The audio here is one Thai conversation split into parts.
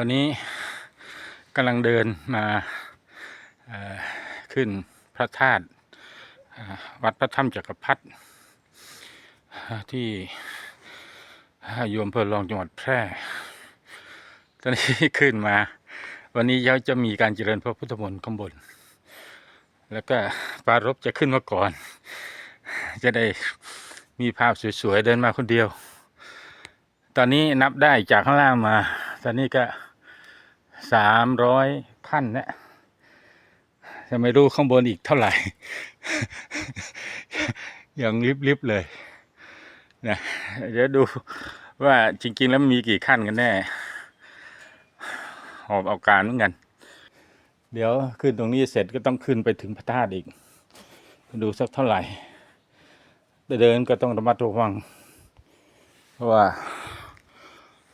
อนนี้กำลังเดินมาขึ้นพระธาตุวัดพระถ้ำจักรพรรดิที่โยมอำเภอรองจังหวัดแพร่ ตอนนี้ขึ้นมา วันนี้เขาจะมีการเจริญพระพุทธมนต์ข้างบน แล้วก็ปารบจะขึ้นมาก่อน จะได้มีภาพสวยๆเดินมาคนเดียว ตอนนี้นับได้จากข้างล่างมา ตอนนี้ก็ สามร้อยขั้นนะจะไม่รู้ข้างบนอีกเท่าไหร่ ยังลิบๆเลยนะเดี๋ยวดูว่าจริง ๆ แล้วมีกี่ขั้นกันแน่หอบเอาการเหมือนกัน เดี๋ยวขึ้นตรงนี้เสร็จก็ต้องขึ้นไปถึงพระธาตุอีก ดูสักเท่าไหร่เดินก็ต้องระมัดระวัง เพราะว่า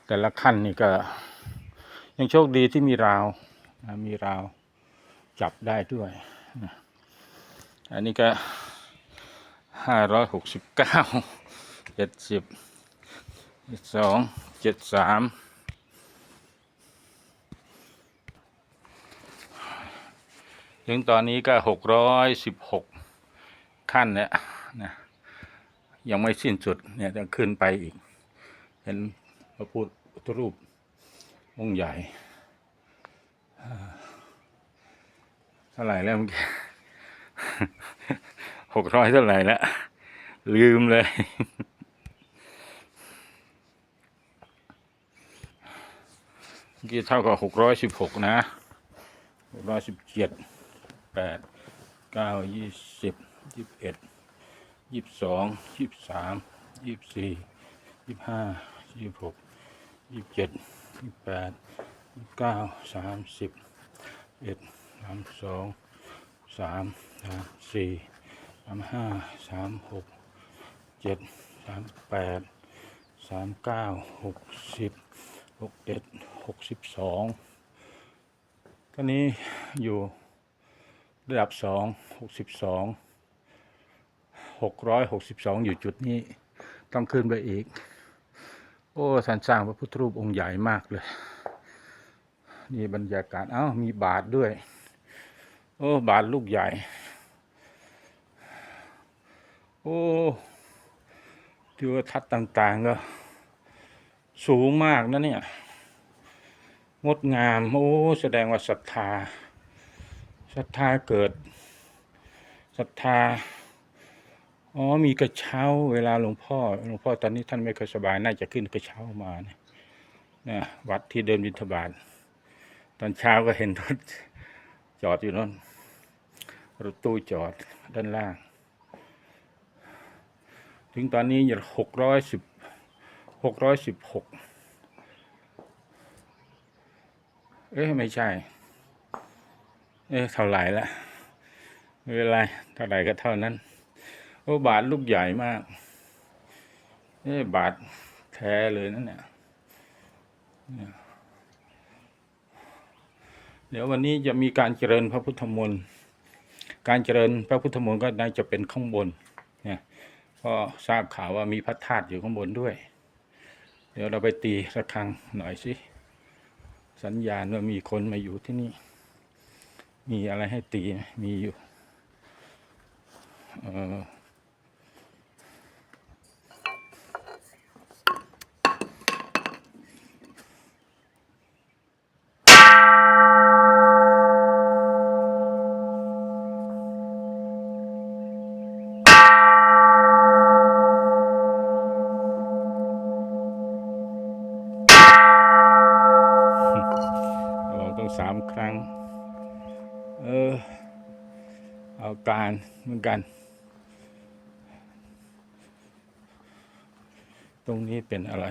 แต่ละขั้นนี่ก็ ยังโชคดีที่มีราวนะมีราวจับได้ด้วยนะอันนี้ก็ห้าร้อยหกสิบเก้าเจ็ดสิบสองเจ็ดสามถึงตอนนี้ก็หกร้อยสิบหกขั้นเนี่ยนะยังไม่สิ้นสุดเนี่ยต้องขึ้นไปอีก เห็นพระพุทธรูป องค์ใหญ่เท่าไหร่แล้วเมื่อกี้หกร้อยเท่าไหร่แล้ว ลืมเลย เมื่อกี้เท่ากับหกร้อยสิบหกนะหกร้อยสิบเจ็ดแปดเก้ายี่สิบยี่สิบเอ็ดยี่สิบสองยี่สิบสามยี่สิบสี่ยี่สิบห้ายี่สิบหกยี่สิบเจ็ด ยี่สิบแปดยี่สิบเก้าสามสิบเอ็ดสามสองสามสามสี่สามห้าสามหกเจ็ดสามแปดสามเก้าหกสิบหกเอ็ดหกสิบสองตอนนี้อยู่ระดับสองหกสิบสองหกร้อยหกสิบสองอยู่จุดนี้ต้องขึ้นไปอีก โอ้ท่านสร้างพระพุทธรูปองค์ใหญ่มากเลย นี่บรรยากาศ เอ้า มีบาทด้วย โอ้ บาทลูกใหญ่ โอ้ทิวทัศน์ต่าง ๆ ก็ สูงมากนะเนี่ย งดงาม โอ้ แสดงว่าศรัทธา ศรัทธาเกิด ศรัทธา อ๋อมีกระเช้าเวลาหลวงพ่อหลวงพ่อตอนนี้ท่านไม่ค่อยสบายน่าจะขึ้นกระเช้ามาเนี่ยนะวัดที่เดินบิณฑบาตตอนเช้าก็เห็นรถจอดอยู่นั่นรถตู้จอดด้านล่าง ถึงตอนนี้อยู่หกร้อยสิบหกร้อยสิบหกเอ๊ะไม่ใช่ เอ๊ะเท่าไหร่ละไม่เป็นไรเท่าไหร่ก็เท่านั้น โอ้บาทลูกใหญ่มากเอ๊ะบาทแท้เลยนั่นเนี่ยเดี๋ยววันนี้จะมีการเจริญพระพุทธมนต์การเจริญพระพุทธมนต์ก็น่าจะเป็นข้างบนเนี่ยเพราะทราบข่าวว่ามีพระธาตุอยู่ข้างบนด้วย เดี๋ยวเราไปตีระฆังหน่อยสิสัญญาณว่ามีคนมาอยู่ที่นี่ มีอะไรให้ตีมมีอยู่ เออ สามครั้ง เออ เอาการเหมือนกัน ตรงนี้เป็นอะไร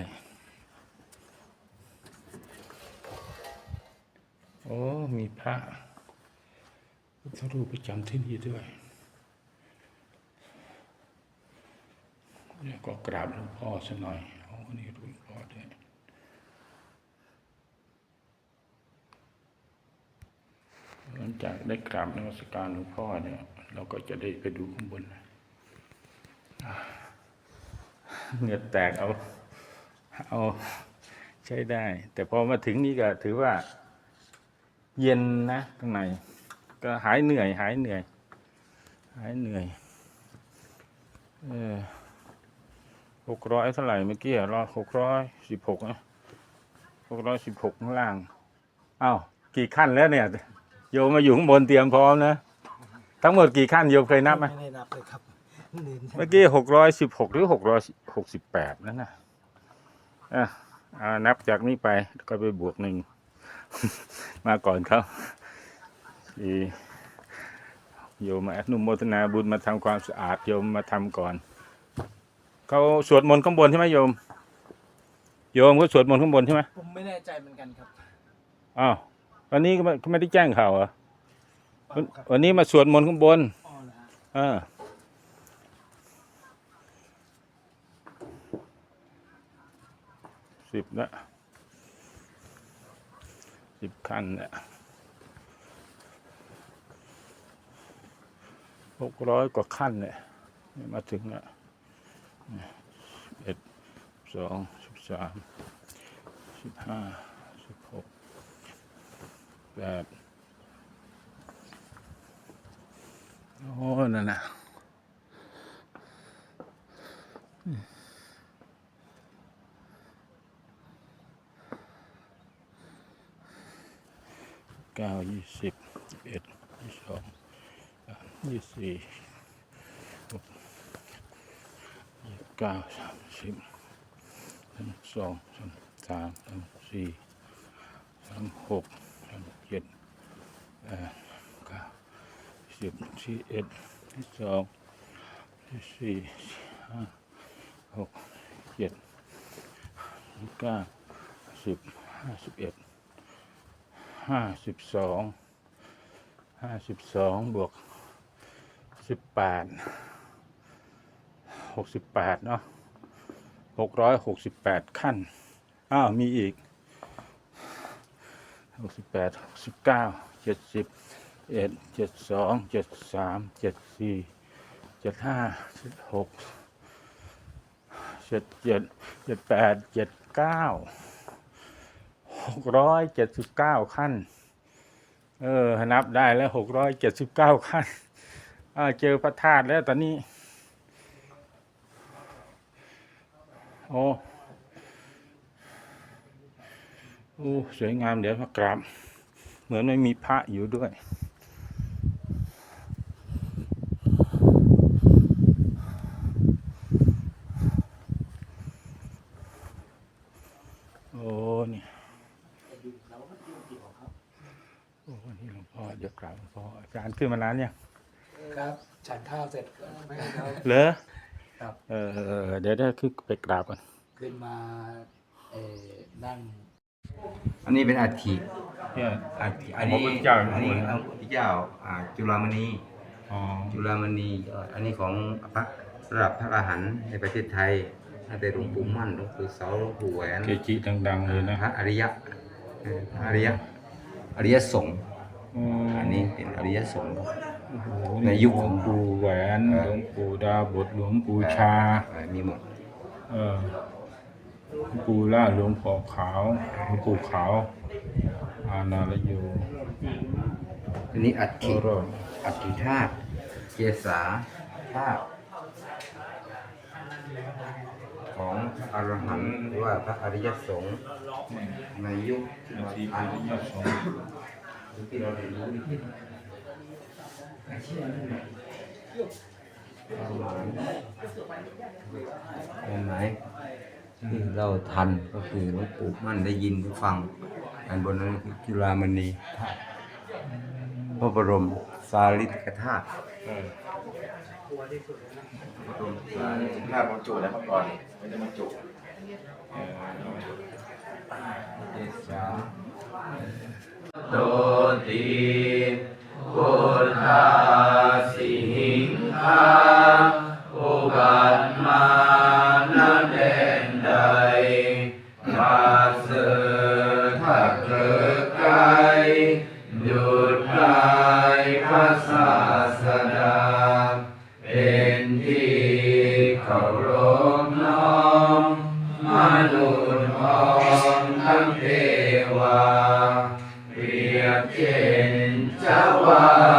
โอ้ มีพระพุทธรูปประจำที่นี่ด้วยเนี่ยก็กราบหลวงพ่อสัหน่อยเอานนี้ดู ลังจากได้กราบนมัสการหลวงพ่อเนี่ย เราก็จะได้ไปดูข้างบนเหงื่อแตกเอา เอาใช้ได้ แต่พอมาถึงนี่ก็ถือว่า เย็นนะข้างใน ก็หายเหนื่อย หายเหนื่อย หายเหนื่อยเออหกร้อยเท่าไหร่เมื่อกี้รอหกร้อยสิบหกนะหกร้อยสิบหกข้างล่าง อ้าว กี่ขั้นแล้วเนี่ย โยมมาอยู่ข้างบนเตรียมพร้อมนะ ทั้งหมดกี่ขั้นโยมเคยนับไหมไม่ได้นับเลยครับลืมเมื่อกี้หกร้อยสิบหกหรือหกร้อยหกสิบแปดนั่นนะอะอ่านับจากนี้ไปก็ไปบวกหนึ่ง มาก่อนเขาสี่โยมมาอนุโมทนาบุญมาทำความสะอาดโยมมาทำก่อนเขาสวดมนต์ข้างบนใช่ไหมโยม โยมเขาสวดมนต์ข้างบนใช่ไหมผมไม่แน่ใจเหมือนกันครับอ้าว วันนี้ก็ไม่ก็ไม่ได้แจ้งข่าวเหรอเปวันล่าครับวันนี้มาสวดมนต์ข้างบนอ๋อเหรอฮะเออสิบละสิบคันเนี่ยหกร้อยกว่าขั้นเนี่ยเนี่ยมาถึงละสิบเอ็ดสองสิบสามสิบห้าสิบหก แปดโอ้นั่นนะเก้ายี่สิบเอ็ดยี่สองยี่สี่หกยี่เก้าสามสิบสองสามสามสี่สามหก เจ็ดแปดเก้าสิบสี่เอ็ดสี่สองสี่สี่ห้าหกเจ็ดสิบเก้าสิบห้าสิบเอ็ดห้าสิบสองห้าสิบสองบวกสิบแปดหกสิบแปดเนาะหกร้อยหกสิบแปดขั้น อ้าว มีอีก หกสิบแปดหกสิบเก้าเจ็ดสิบเอ็ดเจ็ดสองเจ็ดสามเจ็ดสี่เจ็ดห้าเจ็ดหกเจ็ดเจ็ดเจ็ดแปดเจ็ดเก้าหกร้อยเจ็ดสิบเก้าขั้น เออ นับได้แล้วหกร้อยเจ็ดสิบเก้าขั้นเจอพระธาตุแล้วตอนนี้ โอ้ โอ้สวยงามเดี๋ยวมากราบ เหมือนไม่มีพระอยู่ด้วย โอ้เนี่ยโอ้วันนี้หลวงพ่อเดี๋ยวกราบหลวงพ่ออาจารย์ขึ้นมานานยังครับฉันข้าวเสร็จก็ไม่ให้เขาเหรอครับเออเดี๋ยวได้ขึ้นไปกราบกันขึ้นมาเอ่อนั่ง อันนี้เป็นอัฐิเนี่ยอัฐิอันนี้พระพุทธเจ้า อันนี้พระพุทธเจ้าอ่าจุฬามณี อ๋อจุฬามณีเอ่ออันนี้ของพระระดับพระอรหันต์ในประเทศไทยตั้งแต่หลวงปู่มั่นหลวงปู่เสาหลวงปู่แหวนเกจิดัง ๆ เลยนะพระอริยะเออพระอริยะอริยสงฆ์อืมอันนี้เป็นอริยสงฆ์ โอ้โหในยุคหลวงปู่แหวนหลวงปู่ดาบทหลวงปู่ชา เอ่อมีหมด เออหลวง ปู่ล่าหลวงพ่อขาวหลวงปู่ขาว อานาลโยอันนี้อัฐิโอรสอัฐิธาตุเกษาธาตุของพระอรหันต์หรือว่าพระอริยสงฆ์ในยุคที่เราที่อ่าเป็นนยอดสงฆ์ที่เราเรียนรู้นี่ประมาณเป็นไหม ที่เราทันก็คือหลวงปู่มั่นได้ยินได้ฟังอันบนนั้นคือจุฬามณีธาตุพระบรมสารีริกธาตุเออพระรมสาริกถ้าบรรจุแล้วเมื่อก่อนไมันจะบรรจุโตติพุทธาสิงคาอุบัติมาา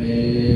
Amen.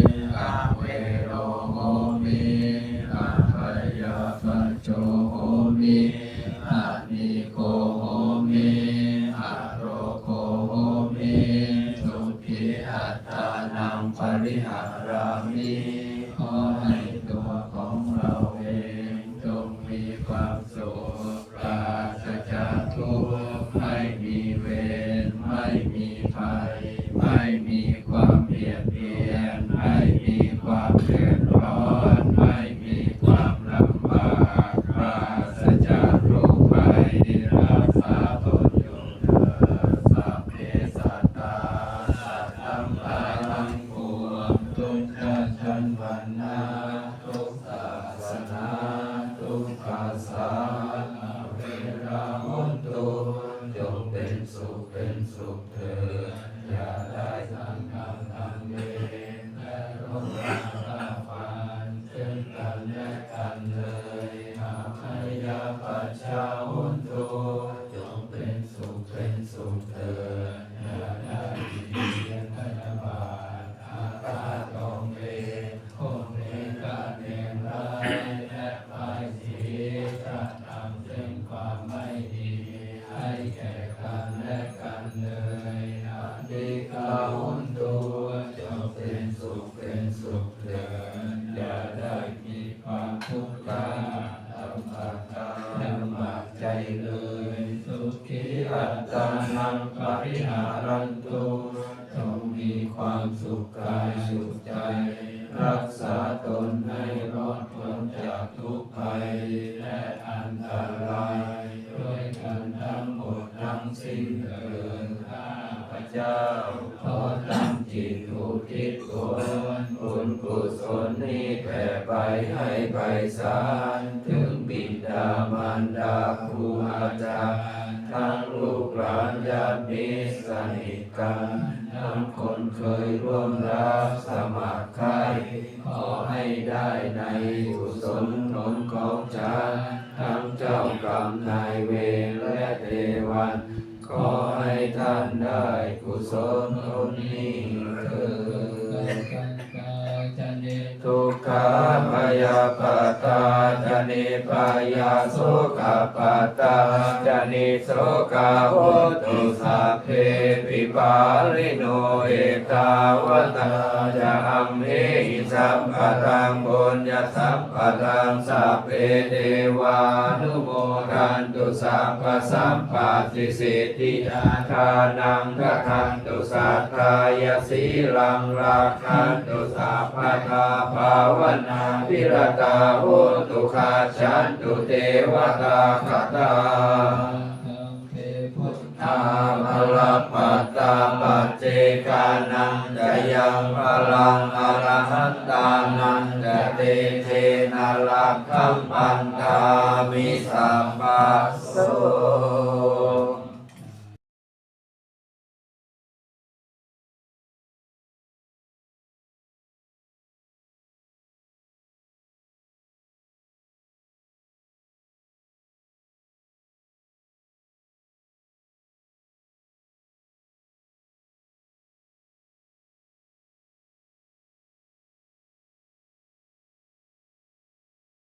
สิ้นเกินข้าพระเจ้าขอตั้งจิตอุทิศส่วนบุญกุศลนี้แผ่ไปให้ไปสา Ah, ยาปัตตาจนิปายาสุขปัตตาจนิสุขหุตุสัพเพปิปาริโนเอตาวะตาจะอัมเหิสัมปะทังบุญญาสัมปะทังสัพเพเทวานุโมทันตุสัมปสัมปัสสิสิทธิอาคานังกทันตุสัทธายสีลังราคันตุสัพพทาภาวนาพิรตาโหตุขาชันตุเทวตาคตาธารมลัปัตตาปัเจกานังจะยังพลังอรหันตานังจะเตเทนลักขัมปันตามิสัมปัสโส